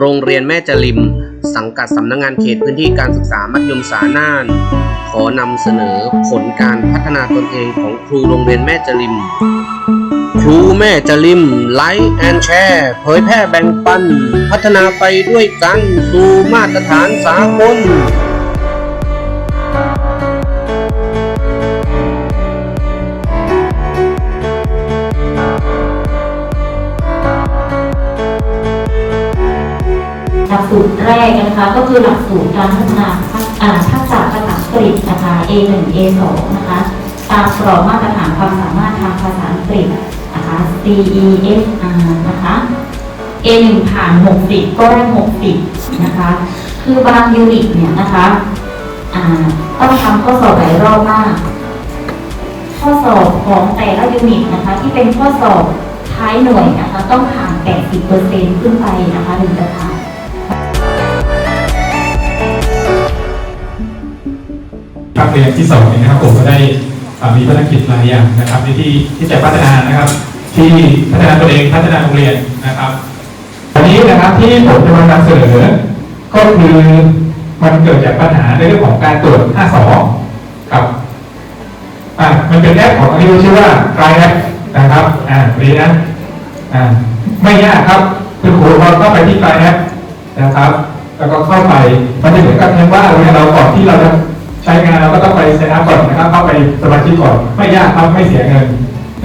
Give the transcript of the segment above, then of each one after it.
โรงเรียนแม่จริม สังกัดสำนักงานเขตพื้นที่การศึกษามัธยมสาน่าน ขอนำเสนอผลการพัฒนาตนเองของครูโรงเรียนแม่จริม ครูแม่จริมไลค์แอนแชร์เผยแพร่แบ่งปัน พัฒนาไปด้วยกันสู่มาตรฐานสากล หลักสูตรแรกนะคะก็คือหลักสูตรการพัฒนาทักอ่าษะภาษาอังกฤษนะคะ A1 A2 นะคะตามกรอบมาตรฐานความสามารถทางภาษาอังกฤษนะคะ CESR นะคะ A1 ผ่าน 60 ก็ได้ 60 นะคะ คือบางยูนิตเนี่ยนะคะต้องทำข้อสอบหลายรอบมาก ข้อสอบของแต่ละยูนิตนะคะ ที่เป็นข้อสอบท้ายหน่วยนะคะ ต้องผ่าน 80%ขึ้นไปนะคะถึงจะผ่าน เรียนที่สองนี้นะครับผมก็ได้มีภารกิจหลายอย่างนะครับที่ที่ที่จะพัฒนานะครับ ที่พัฒนาตัวเองพัฒนาโรงเรียนนะครับวันนี้นะครับที่ผมจะมานำเสนอก็คือมันเกิดจากปัญหาในเรื่องของการตรวจ 52 ครับอ่ามันเป็นแอปของที่ชื่อว่าไกลแอปนะครับอ่าดีนะอ่าไม่ยากครับคุณครูเราก็ไปที่ไกลแอปนะครับ แล้วก็เข้าไปมันจะเหมือนกับเพียงว่าเนี่ยเราก่อนที่เราจะ ช้งานเราก็ต้องไปเซตอัพก่อนนะครับ เข้าไปสมาชิกก่อน ไม่ยากครับไม่เสียเงิน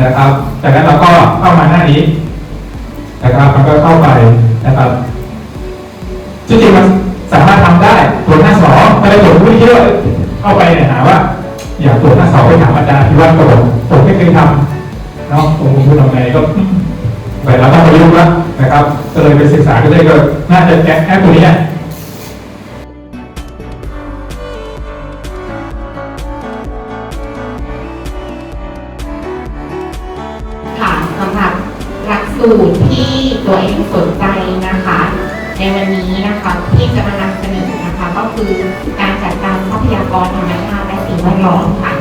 นะครับ จากนั้นเราก็เข้ามาหน้านี้นะครับมันก็เข้าไปนะครับจริงๆมันสามารถทำได้ตรวจหน้าสองไม่ได้ตรวจผู้ที่ว่าเข้าไปเนี่ยหาว่าอยากตรวจหน้าสองไปถามอาจารย์ที่วัดก็บอกผมไม่เคยทำเนาะผมพูดทำไงก็แต่เราต้องไปรู้แล้วนะครับก็เลยไปศึกษาก็ได้ก็น่าจะแอปแอปตัวนี้ คือการจัดการทรัพยากรธรรมชาติและสิ่งแวดล้อมค่ะ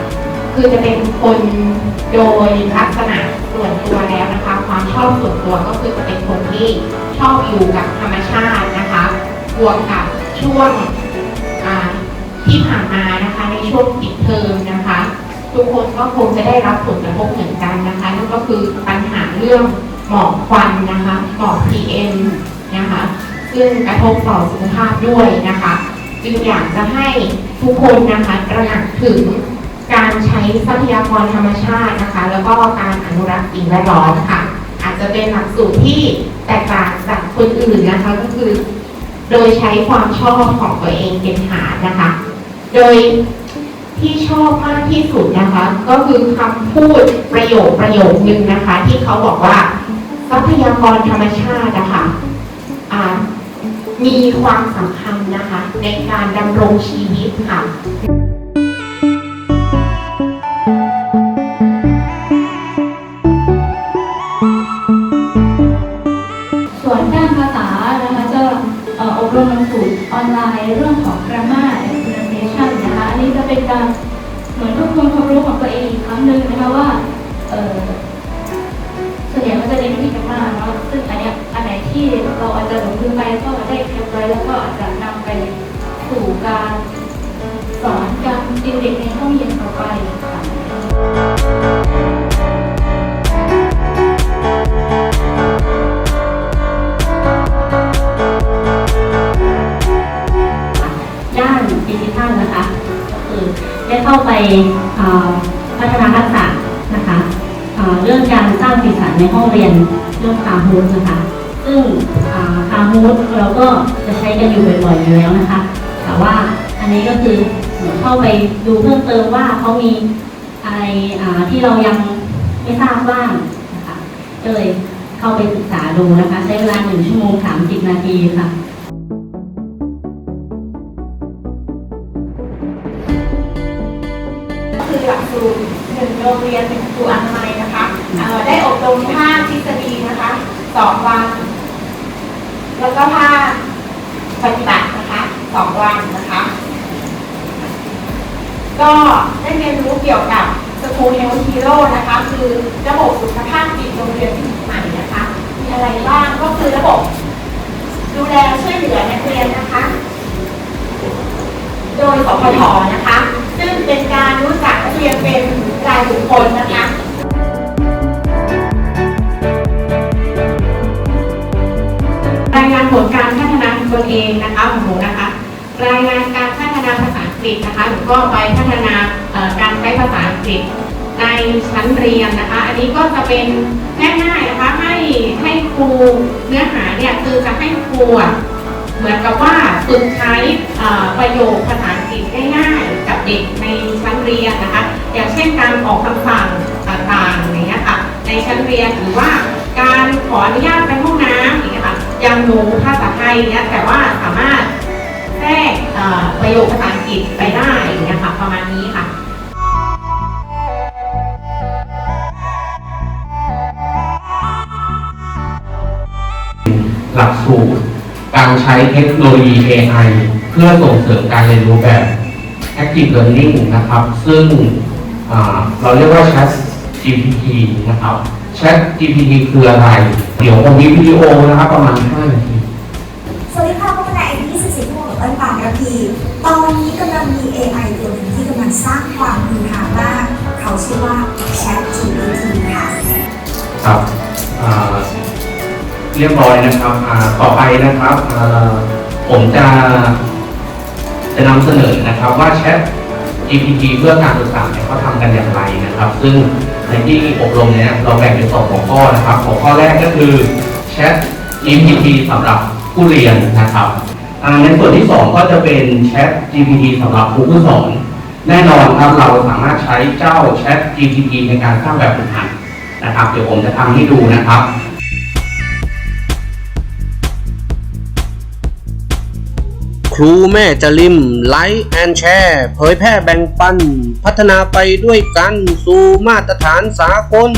คือจะเป็นคนโดยลักษณะส่วนตัวแล้วนะคะ ความชอบส่วนตัวก็คือจะเป็นคนที่ชอบอยู่กับธรรมชาตินะคะบวกกับช่วงที่ผ่านมานะคะในช่วงปิดเทอมนะคะ ทุกคนก็คงจะได้รับผลกระทบเหมือนกันนะคะนั่นก็คือปัญหาเรื่องหมอกควันนะคะหมอก PM นะคะซึ่งกระทบต่อสุขภาพด้วยนะคะ จึงอยากจะให้ทุกคนนะคะตระหนักถึงการใช้ทรัพยากรธรรมชาตินะคะ แล้วก็การอนุรักษ์สิ่งแวดล้อมค่ะ อาจจะเป็นหลักสูตรที่แตกต่างจากคนอื่นนะคะก็คือ โดยใช้ความชอบของตัวเองเป็นฐานนะคะ โดยที่ชอบมากที่สุดนะคะ ก็คือคำพูดประโยคประโยคนึงนะคะ ที่เขาบอกว่าทรัพยากรธรรมชาตินะคะ มีความสำคัญนะคะในการดำรงชีวิตค่ะ เด็กในห้องเรียนต่อไปค่ะด้านดิจิทัลนะคะก็คือได้เข้าไปพัฒนาทักษะนะคะเอ่อเรื่องการสร้างสีสันในห้องเรียนเรื่องคาฮูดนะคะ ซึ่งคาฮูดเราก็จะใช้กันอยู่บ่อยๆอยู่แล้วนะคะ แต่ว่าอันนี้ก็คือ เหมือนเข้าไปดูเพิ่มเติมว่าเขามีอะไรอ่าที่เรายังไม่ทราบบ้างนะคะก็เลยเข้าไปศึกษาดูนะคะ ใช้เวลาหนึ่งชั่วโมงสามสิบนาทีค่ะคือหลักสูตรหนึ่งโรงเรียนเป็นครูอนามัยนะคะเอ่อได้อบรมภาคทฤษฎีนะคะสองวัน แล้วก็ภาคปฏิบัตินะคะสองวันนะคะ ก็ได้เรียนรู้เกี่ยวกับสกูเฮลทีโร่นะคะ คือระบบสุขภาพจิตโรงเรียนที่ใหม่นะคะ มีอะไรบ้างก็คือระบบ ดูแลช่วยเหลือนักเรียนนะคะ โดยสพทนะคะ ซึ่งเป็นการรู้จักนักเรียนเป็นรายบุคคลนะคะรายงานผลการพัฒนาตนเองนะคะของหนูนะคะ รายงาน กฤษนะคะหนูก็ไปพัฒนาการใช้ภาษาอังกฤษในชั้นเรียนนะคะ อันนี้ก็จะเป็นง่ายๆนะคะให้ให้ครูเนื้อหาเนี่ยคือจะให้ครูเหมือนกับว่าฝึกใช้ประโยคภาษาอังกฤษง่ายๆกับเด็กในชั้นเรียนนะคะ อย่างเช่นการออกคำสั่ง การใช้เทคโนโลยี AI เพื่อส่งเสริมการเรียนรู้แบบ Active Learning นะครับ ซึ่งเราเรียกว่า Chat GPT นะครับ Chat GPT คืออะไร เดี๋ยวผมมีวิดีโอนะครับประมาณ 5 นาที สวัสดีค่ะพบกันในไอทีสิบสี่ชั่วโมงกับต้นปากระพี ตอนนี้กำลัง เรียบร้อยนะครับต่อไปนะครับผมจะจะนำเสนอนะครับว่าแชท GPT เพื่อการศึกษาเนี่ยเขาทำกันอย่างไรนะครับ ซึ่งในที่อบรมเนี้ยเราแบ่งเป็นสองหัวข้อนะครับหัวข้อแรกก็คือแชท GPT สำหรับผู้เรียนนะครับในส่วนที่สองก็จะเป็นแชท GPT สำหรับครูผู้สอนแน่นอนครับเราสามารถใช้เจ้าแชท GPT ในการสร้างแบบฝึกหัดนะครับ เดี๋ยวผมจะทำให้ดูนะครับ ครูแม่จะริมไลค์แอนแชร์เผยแพร่แบ่งปัน พัฒนาไปด้วยกันสู่มาตรฐานสากล